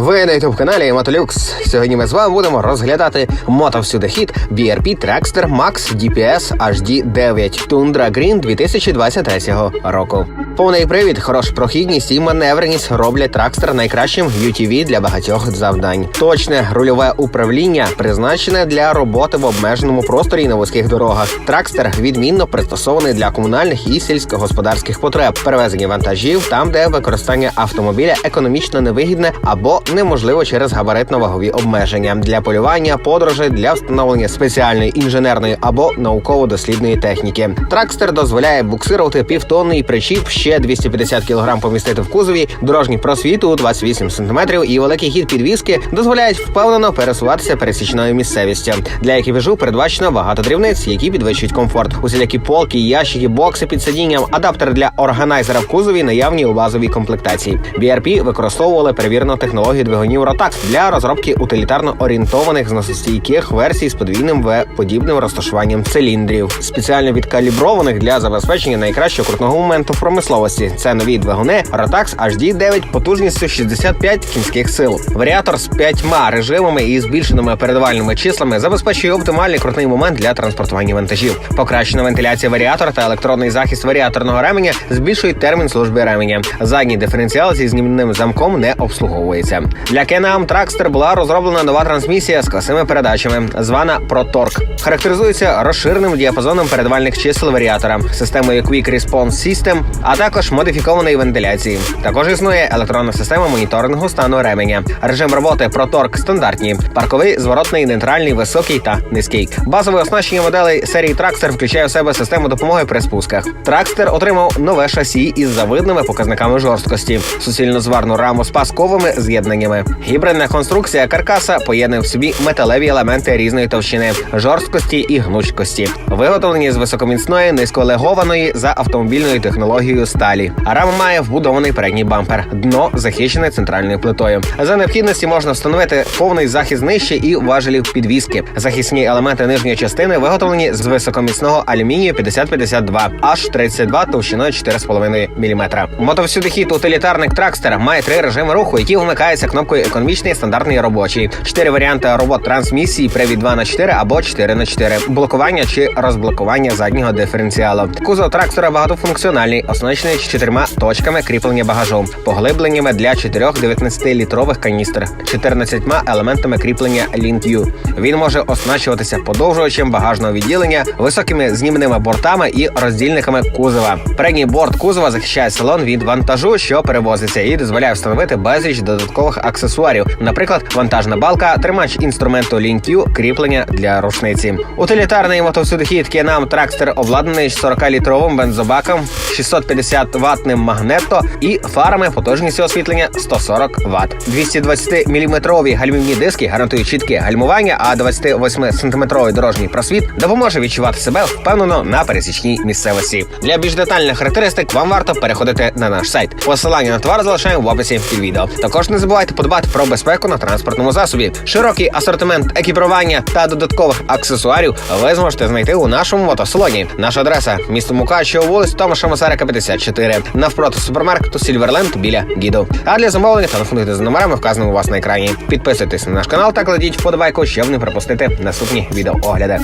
Ви на youtube каналі Мотолюкс. Сьогодні ми з вами будемо розглядати мотовсюдохід BRP Trackster Max DPS HD 9 Tundra Green 2023 року. Повний привід, хороша прохідність і маневреність роблять тракстер найкращим UTV для багатьох завдань. Точне рульове управління призначене для роботи в обмеженому просторі на вузьких дорогах. Тракстер відмінно пристосований для комунальних і сільськогосподарських потреб, перевезення вантажів там, де використання автомобіля економічно невигідне або неможливо через габаритно-вагові обмеження для полювання, подорожей для встановлення спеціальної інженерної або науково-дослідної техніки. Тракстер дозволяє буксирувати півтонний причіп, ще 250 кг помістити в кузові, дорожній просвіт у 28 см і великий хід підвіски дозволяють впевнено пересуватися пересічною місцевістю. Для екіпажу передбачено багато дрібниць, які підвищують комфорт. Усілякі полки, ящики, бокси під сидінням, адаптер для органайзера в кузові наявні у базовій комплектації. BRP використовували перевірену технологію двигунів Rotax для розробки утилітарно орієнтованих зносостійких версій з подвійним в подібним розташуванням циліндрів, спеціально відкаліброваних для забезпечення найкращого крутного моменту в промисловості. Це нові двигуни Rotax HD 9 потужністю 65 кінських сил. Варіатор з п'ятьма режимами і збільшеними передавальними числами забезпечує оптимальний крутний момент для транспортування вантажів. Покращена вентиляція варіатора та електронний захист варіаторного ременя збільшують термін служби ременя. Задній диференціал зі знімним замком не обслуговується. Для Can-Am була розроблена нова трансмісія з косими передачами, звана ProTorque. Характеризується розширеним діапазоном передавальних чисел варіатора, системою Quick Response System, а також модифікованої вентиляції. Також існує електронна система моніторингу стану ременя. Режим роботи ProTorque стандартні: парковий, зворотний, нейтральний, високий та низький. Базове оснащення моделей серії Trackster включає в себе систему допомоги при спусках. Trackster отримав нове шасі із завидними показниками жорсткості, суцільно зварну раму з пасковими з'єднаннями. Гібридна конструкція каркаса поєднує в собі металеві елементи різної товщини, жорсткості і гнучкості, виготовлені з високоміцної низьколегованої за автомобільною технологією сталі. А рама має вбудований передній бампер, дно захищене центральною плитою. За необхідності можна встановити повний захист нижче і важелів підвіски. Захисні елементи нижньої частини виготовлені з високоміцного алюмінію 5052 аж 32 товщиною 4,5 мм. Мотовсюдихід утилітарник тракстера має три режими руху, які вмикаються кнопкою економічний, стандартний робочий. Чотири варіанти робот трансмісії привід 2 на 4 або 4 на 4 блокування чи розблокування заднього диференціалу. Кузов трактора багатофункціональний, оснащений чотирма точками кріплення багажу, поглибленнями для чотирьох 19-літрових каністр, 14 елементами кріплення лінк'ю. Він може оснащуватися подовжувачем багажного відділення, високими знімними бортами і роздільниками кузова. Передній борт кузова захищає салон від вантажу, що перевозиться, і дозволяє встановити безліч додаткових аксесуарів, наприклад, вантажна балка, тримач інструменту LinkQ, кріплення для рушниці. Утилітарний мотовсюдохід Can-Am Trackster обладнаний 40-літровим бензобаком, 650 ваттним магнето і фарами потужністю освітлення 140 Вт. 220 мм гальмівні диски гарантують чітке гальмування, а 28 сантиметровий дорожній просвіт допоможе відчувати себе впевнено на пересічній місцевості. Для більш детальних характеристик вам варто переходити на наш сайт. Посилання на товар залишаємо в описі під відео. Також не забувайте подбати про безпеку на транспортному засобі. Широкий асортимент екіпірування та додаткових аксесуарів ви зможете знайти у нашому мотосалоні. Наша адреса місто Мукачево, вулиця Томаша Масарика, 54, навпроти супермаркету Сільверленд біля Гіду. А для замовлення телефонуйте за номерами, вказаними у вас на екрані. Підписуйтесь на наш канал та кладіть вподобайку, щоб не пропустити наступні відеоогляди.